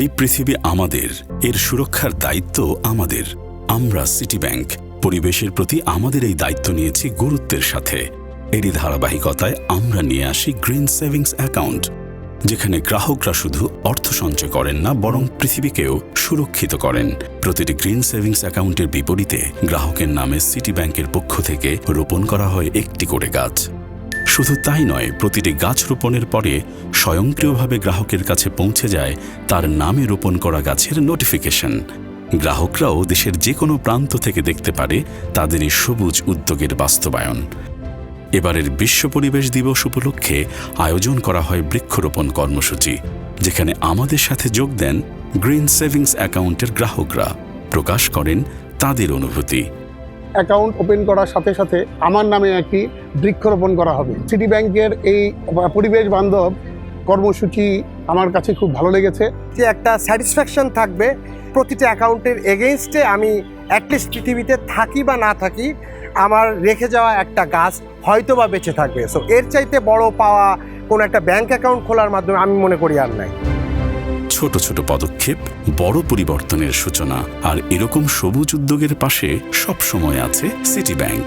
এই পৃথিবী আমাদের, এর সুরক্ষার দায়িত্ব আমাদের। আমরা সিটি ব্যাংক, পরিবেশের প্রতি আমাদের এই দায়িত্ব নিয়েছি গুরুত্বের সাথে। এরই ধারাবাহিকতায় আমরা নিয়ে আসি গ্রিন সেভিংস অ্যাকাউন্ট, যেখানে গ্রাহকরা শুধু অর্থ সঞ্চয় করেন না, বরং পৃথিবীকেও সুরক্ষিত করেন। প্রতিটি গ্রিন সেভিংস অ্যাকাউন্টের বিপরীতে গ্রাহকের নামে সিটি ব্যাংকের পক্ষ থেকে রোপণ করা হয় একটি করে গাছ। শুধু তাই নয়, প্রতিটি গাছ রোপণের পরে স্বয়ংক্রিয়ভাবে গ্রাহকের কাছে পৌঁছে যায় তার নামে রোপণ করা গাছের নোটিফিকেশন। গ্রাহকরাও দেশের যে কোনো প্রান্ত থেকে দেখতে পারে তাদের এই সবুজ উদ্যোগের বাস্তবায়ন। এবারের বিশ্ব পরিবেশ দিবস উপলক্ষে আয়োজন করা হয় বৃক্ষরোপণ কর্মসূচি, যেখানে আমাদের সাথে যোগ দেন গ্রিন সেভিংস অ্যাকাউন্টের গ্রাহকরা। প্রকাশ করেন তাদের অনুভূতি। অ্যাকাউন্ট ওপেন করার সাথে সাথে আমার নামে একটি বৃক্ষরোপণ করা হবে। সিটি ব্যাংকের এই পরিবেশ বান্ধব কর্মসূচি আমার কাছে খুব ভালো লেগেছে। যে একটা স্যাটিসফ্যাকশন থাকবে প্রতিটা অ্যাকাউন্টের এগেনস্টে আমি অ্যাটলিস্ট পৃথিবীতে থাকি বা না থাকি, আমার রেখে যাওয়া একটা গাছ হয়তো বা বেঁচে থাকবে। সো এর চাইতে বড় পাওয়া কোনো একটা ব্যাংক অ্যাকাউন্ট খোলার মাধ্যমে আমি মনে করি আর নাই। ছোট ছোট পদক্ষেপ, বড় পরিবর্তনের সূচনা আর এরকম সবুজ উদ্যোগের পাশে সবসময় আছে সিটি ব্যাংক